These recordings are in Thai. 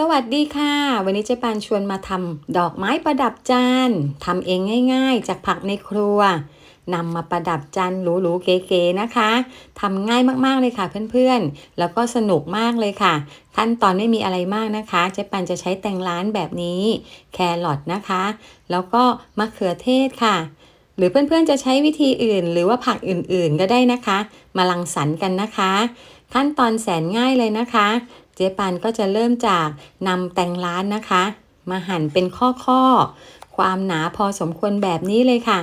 สวัสดีค่ะ วันนี้เจ๊ปานชวนมาทำดอกไม้ประดับจานทำเองง่าย ๆ จากผักในครัวนำมาประดับจานหรูๆเก๋ๆนะคะทำง่ายมากๆเลยค่ะเพื่อนๆ แล้วก็สนุกมากเลยค่ะ ขั้นตอนไม่มีอะไรมากนะคะเจ๊ปานจะใช้แตงร้านแบบนี้ แครอทนะคะ แล้วก็มะเขือเทศค่ะ หรือเพื่อนๆจะใช้วิธีอื่น หรือว่าผักอื่นๆก็ได้นะคะ มาลังสรรค์กันนะคะ ขั้นตอนแสนง่ายเลยนะคะ เจ๊ปานก็จะเริ่มจากนำแตงร้านนะคะ มาหั่นเป็นข้อๆ ความหนาพอสมควรแบบนี้เลยค่ะ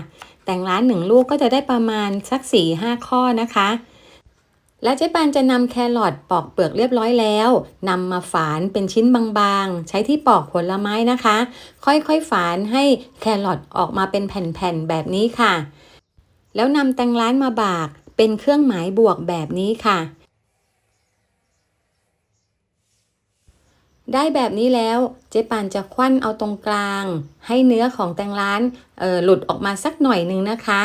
แตงร้านหนึ่งลูกก็จะได้ประมาณสัก4ี่ห้าข้อนะคะและเจ๊ปานจะนำแครอทปอกเปลือกเรียบร้อยแล้วนำมาฝานเป็นชิ้นบางๆ ใช้ที่ปอกผลไม้นะคะ ค่อยๆฝานให้แครอทออกมาเป็นแผ่นๆแบบนี้ค่ะ แล้วนำแตงร้านมาบากเป็นเครื่องหมายบวกแบบนี้ค่ะ ได้แบบนี้แล้วเจ๊ปานจะควันเอาตรงกลาง ให้เนื้อของแตงร้านหลุดออกมาสักหน่อยหนึ่งนะคะ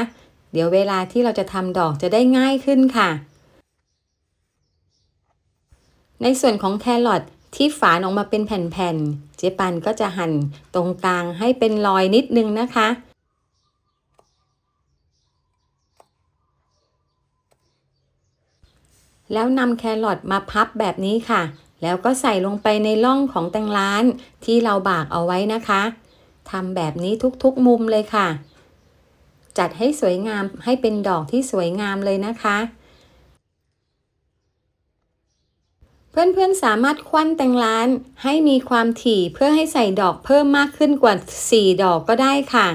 เดี๋ยวเวลาที่เราจะทำดอกจะได้ง่ายขึ้นค่ะ ในส่วนของแครอทที่ฝานออกมาเป็นแผ่นๆ เจ๊ปันก็จะหั่นตรงกลางให้เป็นรอยนิดนึงนะคะแล้วนำแครอทมาพับแบบนี้ค่ะ แล้วก็ใส่ลงไปในร่องของแตงร้านที่เราบากเอาไว้นะคะทำแบบนี้ทุกๆมุมเลยค่ะ จัดให้สวยงามให้เป็นดอกที่สวยงามเลยนะคะ เพื่อนๆสามารถควันแตงร้านให้มีความถี่เพื่อให้ใส่ดอกเพิ่มมากขึ้นกว่า 4 ดอกก็ได้ค่ะ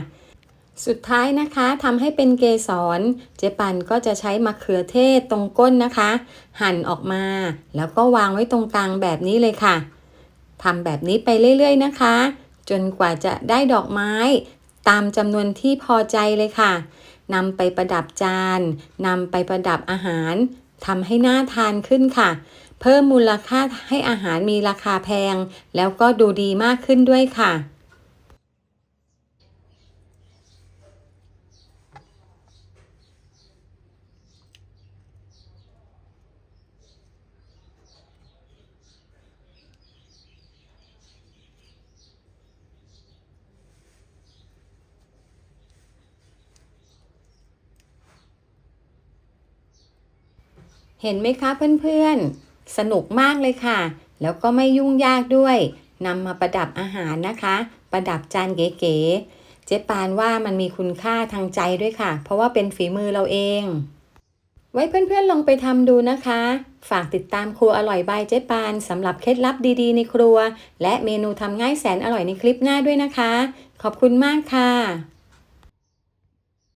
สุดท้ายนะคะทำให้เป็นเกสรเจปันก็จะใช้มะเขือเทศตรงก้นนะคะ หั่นออกมา แล้วก็วางไว้ตรงกลางแบบนี้เลยค่ะทำแบบนี้ไปเรื่อยๆนะคะ จนกว่าจะได้ดอกไม้ ตามจำนวนที่พอใจเลยค่ะนำไปประดับจานนำไปประดับอาหารทำให้น่าทานขึ้นค่ะ เพิ่มมูลค่าให้อาหารมีราคาแพง แล้วก็ดูดีมากขึ้นด้วยค่ะ เห็นไหมคะเพื่อนๆ สนุกมากเลยค่ะ แล้วก็ไม่ยุ่งยากด้วยนำมาประดับอาหารนะคะ ประดับจานเก๋ๆ เจ๊ปานว่ามันมีคุณค่าทางใจด้วยค่ะ เพราะว่าเป็นฝีมือเราเอง ไว้เพื่อนๆลองไปทำดูนะคะ ฝากติดตามครัวอร่อยบายเจ๊ปานสำหรับเคล็ดลับดีๆ ในครัว และเมนูทำง่ายแสนอร่อยในคลิปหน้าด้วยนะคะ ขอบคุณมากค่ะ